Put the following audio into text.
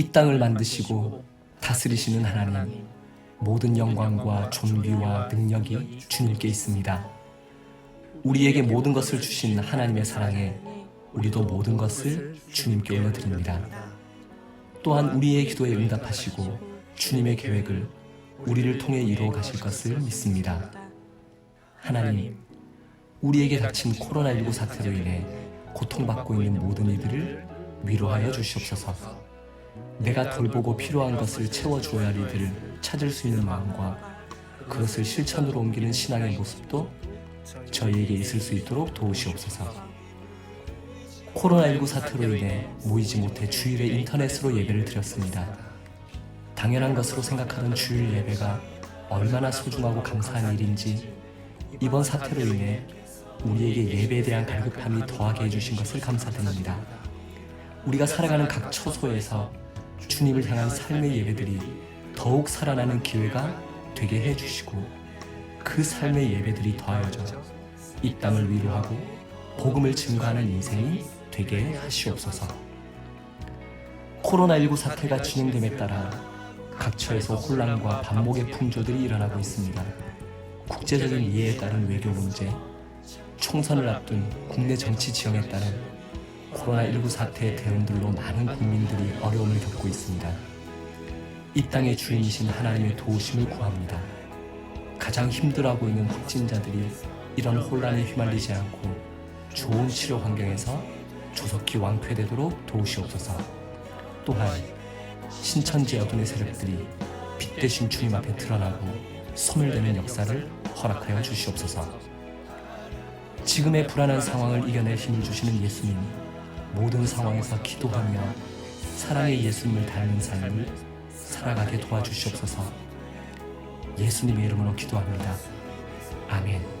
이 땅을 만드시고 다스리시는 하나님, 모든 영광과 존귀와 능력이 주님께 있습니다. 우리에게 모든 것을 주신 하나님의 사랑에 우리도 모든 것을 주님께 올려드립니다. 또한 우리의 기도에 응답하시고 주님의 계획을 우리를 통해 이루어 가실 것을 믿습니다. 하나님, 우리에게 닥친 코로나19 사태로 인해 고통받고 있는 모든 이들을 위로하여 주시옵소서. 내가 돌보고 필요한 것을 채워주어야 할 이들을 찾을 수 있는 마음과 그것을 실천으로 옮기는 신앙의 모습도 저희에게 있을 수 있도록 도우시옵소서. 코로나19 사태로 인해 모이지 못해 주일에 인터넷으로 예배를 드렸습니다. 당연한 것으로 생각하던 주일 예배가 얼마나 소중하고 감사한 일인지 이번 사태로 인해 우리에게 예배에 대한 갈급함이 더하게 해주신 것을 감사드립니다. 우리가 살아가는 각 처소에서 주님을 향한 삶의 예배들이 더욱 살아나는 기회가 되게 해주시고 그 삶의 예배들이 더하여져 이 땅을 위로하고 복음을 증거하는 인생이 되게 하시옵소서. 코로나19 사태가 진행됨에 따라 각처에서 혼란과 반목의 풍조들이 일어나고 있습니다. 국제적인 이해에 따른 외교 문제, 총선을 앞둔 국내 정치 지형에 따른 코로나19 사태의 대응들로 많은 국민들이 어려움을 겪고 있습니다. 이 땅의 주인이신 하나님의 도우심을 구합니다. 가장 힘들어하고 있는 확진자들이 이런 혼란에 휘말리지 않고 좋은 치료 환경에서 조속히 완쾌되도록 도우시옵소서. 또한 신천지 여군의 세력들이 빛 대신 주님 앞에 드러나고 소멸되는 역사를 허락하여 주시옵소서. 지금의 불안한 상황을 이겨낼 힘을 주시는 예수님이 모든 상황에서 기도하며 사랑의 예수님을 닮은 삶을 살아가게 도와주시옵소서. 예수님의 이름으로 기도합니다. 아멘.